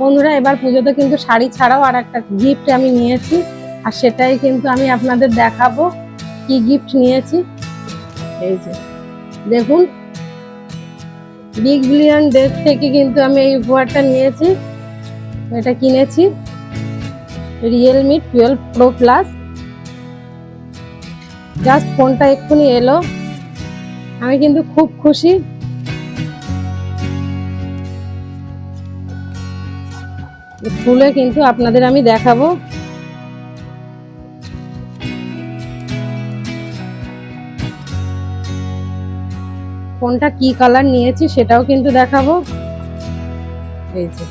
বন্ধুরা, এবার পুজোতে কিন্তু শাড়ি ছাড়াও আর একটা গিফট আমি নিয়েছি। আর সেটাই কিন্তু আমি আপনাদের দেখাবো কি গিফট নিয়েছি। এই যে, দেখুন বিগ বিলিয়ন ডেজ থেকে কিন্তু আমি এই উপহারটা নিয়েছি। এটা কিনেছি Realme twelve pro plus just ফোনটা এক্ষুনি এলো। আমি কিন্তু খুব খুশি। খুলে কিন্তু আপনাদের আমি দেখাবো। কোনটা কি কালার নিয়েছি সেটাও কিন্তু দেখাবো। এই যে।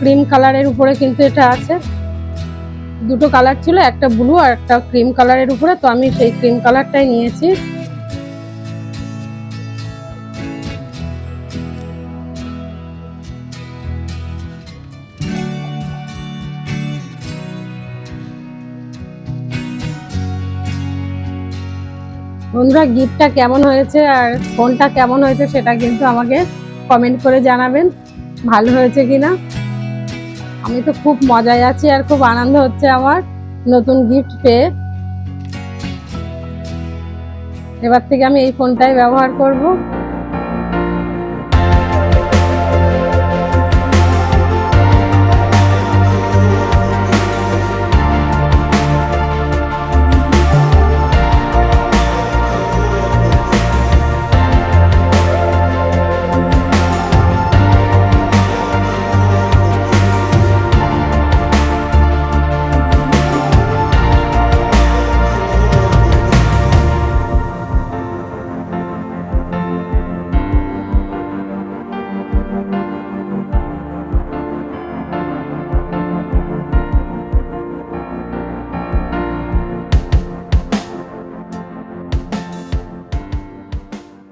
ক্রিম কালারের উপরে কিন্তু এটা আছে। দুটো কালার ছিল, একটা ব্লু আর একটা ক্রিম কালারের উপরে, তো আমি সেই ক্রিম কালারটাই নিয়েছি। বন্ধুরা গিফটটা কেমন হয়েছে আর ফোনটা কেমন হয়েছে সেটা কিন্তু আমাকে কমেন্ট করে জানাবেন, ভালো হয়েছে কিনা। আমি তো খুব মজায় আছি আর খুব আনন্দ হচ্ছে আমার নতুন গিফট পেয়ে। এবার থেকে আমি এই ফোনটাই ব্যবহার করব।